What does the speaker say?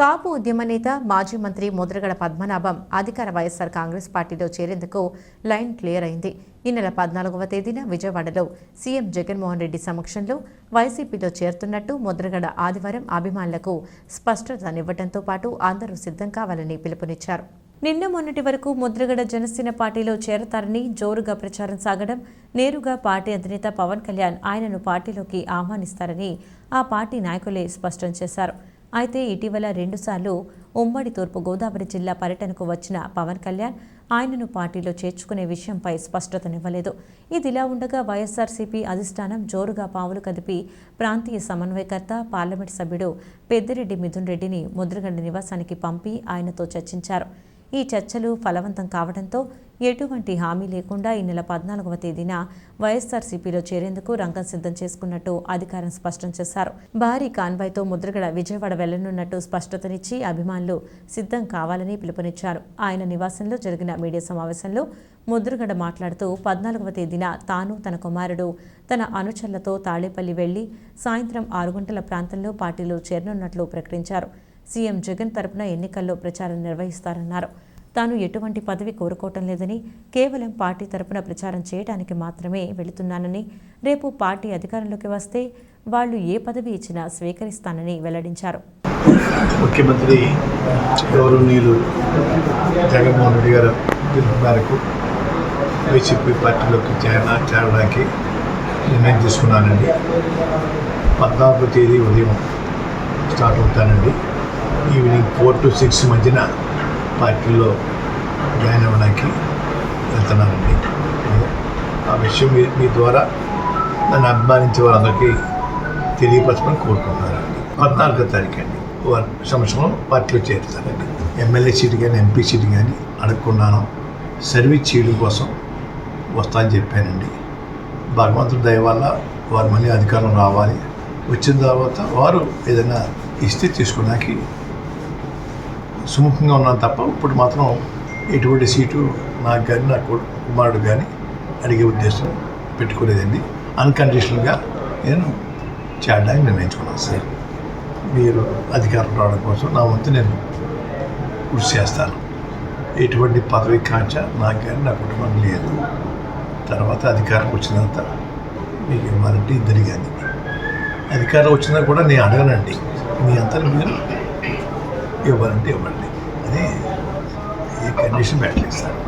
కాపు ఉద్యమ నేత మాజీ మంత్రి ముద్రగడ పద్మనాభం అధికార వైఎస్సార్ కాంగ్రెస్ పార్టీలో చేరేందుకు లైన్ క్లియర్ అయింది. ఈ నెల పద్నాలుగవ తేదీన విజయవాడలో సీఎం జగన్మోహన్ రెడ్డి సమక్షంలో వైసీపీలో చేరుతున్నట్టు ముద్రగడ ఆదివారం అభిమానులకు స్పష్టతనివ్వడంతో పాటు అందరూ సిద్ధం కావాలని పిలుపునిచ్చారు. నిన్న మొన్నటి వరకు ముద్రగడ జనసేన పార్టీలో చేరతారని జోరుగా ప్రచారం సాగడం నేరుగా పార్టీ అధినేత పవన్ కళ్యాణ్ ఆయనను పార్టీలోకి ఆహ్వానిస్తారని ఆ పార్టీ నాయకులే స్పష్టం చేశారు. అయితే ఇటీవల రెండుసార్లు ఉమ్మడి తూర్పు గోదావరి జిల్లా పర్యటనకు వచ్చిన పవన్ కళ్యాణ్ ఆయనను పార్టీలో చేర్చుకునే విషయంపై స్పష్టతనివ్వలేదు. ఇదిలా ఉండగా వైఎస్ఆర్సీపీ అధిష్టానం జోరుగా పావులు కదిపి ప్రాంతీయ సమన్వయకర్త పార్లమెంట్ సభ్యుడు పెద్దిరెడ్డి మిథున్ రెడ్డిని ముద్రగండ నివాసానికి పంపి ఆయనతో చర్చించారు. ఈ చర్చలు ఫలవంతం కావడంతో ఎటువంటి హామీ లేకుండా ఈ నెల పద్నాలుగవ తేదీన వైఎస్ఆర్సీపీలో చేరేందుకు రంగం సిద్ధం చేసుకున్నట్టు అధికారం స్పష్టం చేశారు. భారీ కాన్వాయ్తో ముద్రగడ విజయవాడ వెళ్ళనున్నట్టు స్పష్టతనిచ్చి అభిమానులు సిద్ధం కావాలని పిలుపునిచ్చారు. ఆయన నివాసంలో జరిగిన మీడియా సమావేశంలో ముద్రగడ మాట్లాడుతూ పద్నాలుగవ తేదీన తాను తన కుమారుడు తన అనుచరులతో తాళేపల్లి వెళ్ళి సాయంత్రం ఆరు గంటల ప్రాంతంలో పార్టీలో చేరనున్నట్లు ప్రకటించారు. సీఎం జగన్ తరపున ఎన్నికల్లో ప్రచారం నిర్వహిస్తారన్నారు. తాను ఎటువంటి పదవి కోరుకోవటం లేదని కేవలం పార్టీ తరపున ప్రచారం చేయడానికి మాత్రమే వెళుతున్నానని రేపు పార్టీ అధికారంలోకి వస్తే వాళ్ళు ఏ పదవి ఇచ్చినా స్వీకరిస్తానని వెల్లడించారు. ముఖ్యమంత్రి గౌరవనీయులు జగన్మోహన్ రెడ్డి గారు పిలుపు మేరకు వైసీపీ పార్టీలోకి చేర చేరడానికి నిర్ణయం తీసుకున్నానండి. పద్నాలుగో తేదీ ఉదయం స్టార్ట్ అవుతానండి. ఈవినింగ్ ఫోర్ టు సిక్స్ మధ్యన పార్టీలో జాయిన్ అవ్వడానికి వెళ్తున్నానండి. ఆ విషయం మీ మీ ద్వారా నన్ను అభిమానించే వాళ్ళందరికీ తెలియపరచమని కోరుకుంటున్నారండి పద్నాలుగో తారీఖు అండి. వారి సంవత్సరం పార్టీలో చేరుతానండి. ఎమ్మెల్యే సీటు కానీ ఎంపీ సీటు కానీ అడగకున్నాను సర్వీస్ చేయడం కోసం వస్తానని చెప్పానండి. భగవంతుడి దయ వల్ల వారు మళ్ళీ అధికారం రావాలి. వచ్చిన తర్వాత వారు ఏదైనా ఇస్తే తీసుకోవడానికి సుముఖంగా ఉన్నాను తప్ప ఇప్పుడు మాత్రం ఎటువంటి సీటు నాకు కానీ నా కుమారుడు కానీ అడిగే ఉద్దేశం పెట్టుకోలేదండి. అన్కండిషనల్గా నేను చేయడానికి నిర్ణయించుకున్నాను సార్. మీరు అధికారం రావడం కోసం నా వంతు నేను కృషి చేస్తాను. ఎటువంటి పదవి కాంక్ష నాకు కానీ నా కుటుంబం లేదు. తర్వాత అధికారం వచ్చిన తర్వాత మీకు ఇవ్వాలంటే ఇద్దరి కానీ అధికారం వచ్చినా కూడా నేను అడగనండి. మీ అంతా మీరు ఇవ్వాలంటే ఇవ్వండి. అని ఈ కండిషన్ పెట్టలేదు సార్